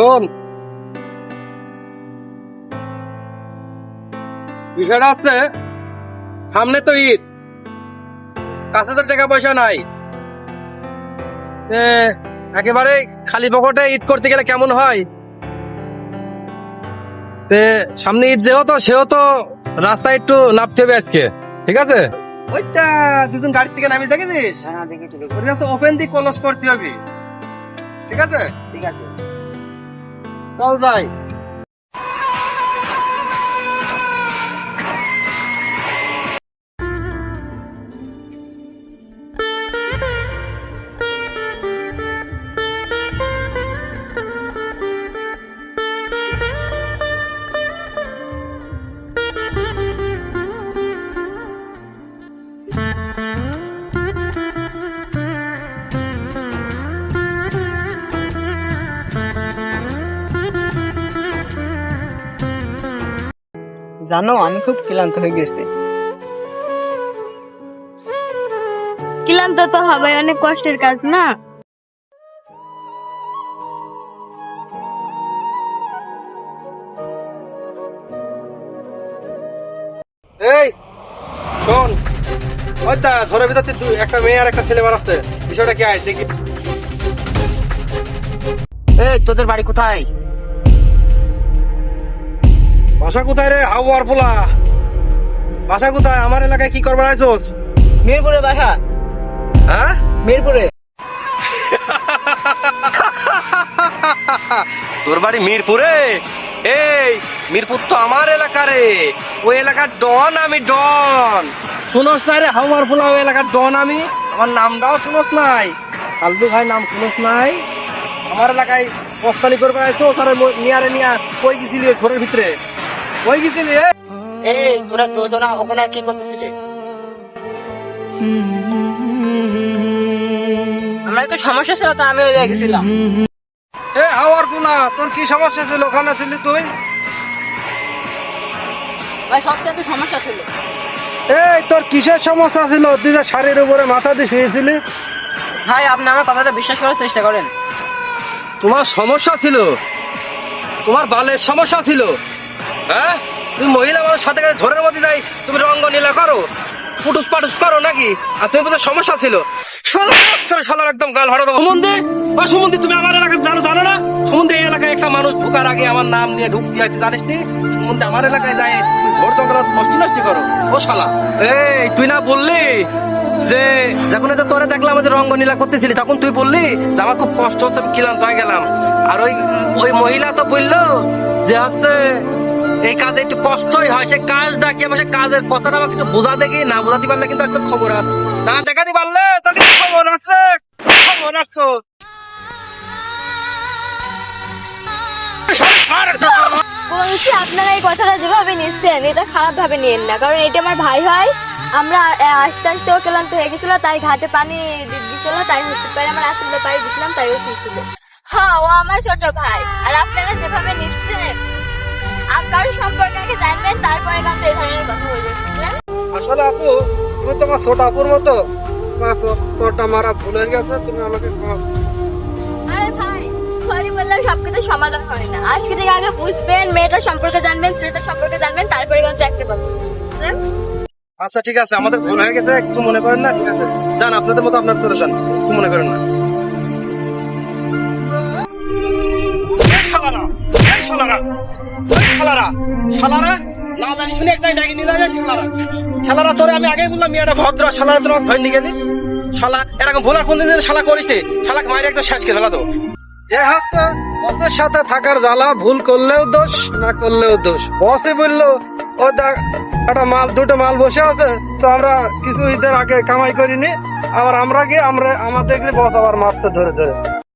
শোন বিষয়টা আছে সামনে তো ঈদ। কাছে তো টাকা পয়সা নাই। একেবারে খালি পকেটে ঈদ করতে গেলে কেমন হয়? সামনে ঈদ যেহেতু সেও তো রাস্তায় একটু নামতে হবে আজকে। ঠিক আছে? ওইটা দুজন গাড়ি থেকে নামিয়ে দেখেছিস হ্যাঁ ওপেন দিয়ে ক্লোজ করতে হবে। ঠিক আছে? ঠিক আছে। চল যাই জানো আমি খুব ক্লান্ত হয়ে গেছি। ক্লান্ত তো হবে অনেক কষ্টের কাজ না? এই শোন ওইটা ঘরের ভিতরে তুই একটা মেয়ে আর একটা ছেলে আছে বিষয়টা কি আয় দেখি। এই তোদের বাড়ি কোথায়? বাসা কোথায় রে? আবহাওয়ার পোলা। বাসা কোথায়? আমার এলাকায় কি করবার আইছোস? মিরপুরে বাসা। হ্যাঁ? মিরপুরে। তোর বাড়ি মিরপুরে? এই মিরপুর তো আমার এলাকা রে। ওই এলাকার ডন আমি ডন। শুনোস নাই রে? হাওয়ার পোলা ওই এলাকার ডন আমি। আমার নামটাও শুনোস নাই। ফালতু ভাই নাম শুনোস নাই। আমার এলাকায় বস্তানি করবে আইসো তার নিয়ারে নিয়া কই গেছিলি ঘরের ভিতরে? কই গেছিলি এ? তোরা দুজনা ওখানে কি করতেছিলি? আমার একটু সমস্যা ছিল তো আমি ওই জায়গায় গেছিলাম। এ হাওয়ার পোলা তোর কি সমস্যা ছিল? ওখানে ছিলি তুই? ভাই সবচেয়ে একটু সমস্যা ছিল। এই তোর কিসের সমস্যা ছিল? তুই যে শাড়ির উপরে মাথা দিয়ে শুয়েছিলি? ভাই আপনি আমার কথাটা বিশ্বাস করার চেষ্টা করেন। তোমার সমস্যা ছিল। তোমার বালের সমস্যা ছিল। হ্যাঁ? তুমি মহিলা মানুষ সাথে করে ঝড়ের মধ্যে যাই তুমি রঙ্গ নীলা করো। পুটুস পাটুস করো নাকি? আর তুমি বলছো সমস্যা ছিল। শালা, ছেলে শালার একদম গাল দেবো সুমন্দি ও সুমন্দি তুমি আমার এলাকায় জানো জানো না? সুমন্দি এই এলাকায় একটা মানুষ ঢুকার আগে আমার নাম নিয়ে ঢুকতে আছে জানিস নি? সুমন্দি আমার এলাকায় যায় তুই ঝড় জঙ্গল নষ্টি নষ্টি করো। ও শালা। এই তুই না বললি যে যখন এটা তোরে দেখলাম যে রঙ্গ নীলা করতেছিলি তখন তুই বললি যে আমার খুব কষ্ট হচ্ছে আমি ক্লান্ত হয়ে গেলাম। আর ওই ওই মহিলা তো বলল যে হচ্ছে এই কাজে একটু কষ্টই হয়। সে কাজটা কি আমার কাজের কথাটা আমাকে একটু বোঝা দেখি না বোঝাতে পারলে কিন্তু একটা খবর আছে না দেখাতে পারলে তোর খবর আছে খবর আছে তো। বলছি আপনারা এই কথাটা যেভাবে নিচ্ছেন এটা খারাপ ভাবে নিয়েন না। কারণ এটা আমার ভাই হয় আমরা আস্তে আস্তে ও ক্লান্ত হয়ে গেছিল তাই ঘাটে পানি দিছিল তাই হসপিটালে আমার আসলে পাই দিছিলাম তাই ও দিয়েছিল হ্যাঁ ও আমার ছোট ভাই। আর আপনারা যেভাবে নিচ্ছেন কারোর সম্পর্কে আগে জানবেন তারপরে কিন্তু এই ধরনের কথা বলবেন বুঝলেন? আসলে আপু তুমি তোমার ছোট আপুর মতো। মারা ভুল হয়ে গেছে তুমি আমাকে ক্ষমা আরে ভাই সরি বললে সবকিছু সমাধান হয় না। আজকে থেকে আগে বুঝবেন সম্পর্কে জানবেন সম্পর্কে জানবেন তারপরে কিন্তু একটা পাবেন আচ্ছা ঠিক আছে আমাদের ভুল হয়ে গেছে কিছু মনে করেন না ঠিক আছে। যান আপনাদের মতো আপনার চলে যান কিছু মনে করেন না। শালারা, তোরে আমি আগেই বললাম মেয়েটা ভদ্র শালারা তোর ধরে নিয়ে গেলি। শালা এরকম ভুল আর কোনদিন যেন শালা করিস একদম শেষ করে ফেলা তো বসের সাথে থাকার জ্বালা ভুল করলেও দোষ না করলেও দোষ। বসে বলল ও দেখ একটা মাল দুটো মাল বসে আছে তো আমরা কিছু ঈদের আগে কামাই করিনি। আবার আমরা গিয়ে আমরা আমাদের বস আবার মারছে ধরে ধরে।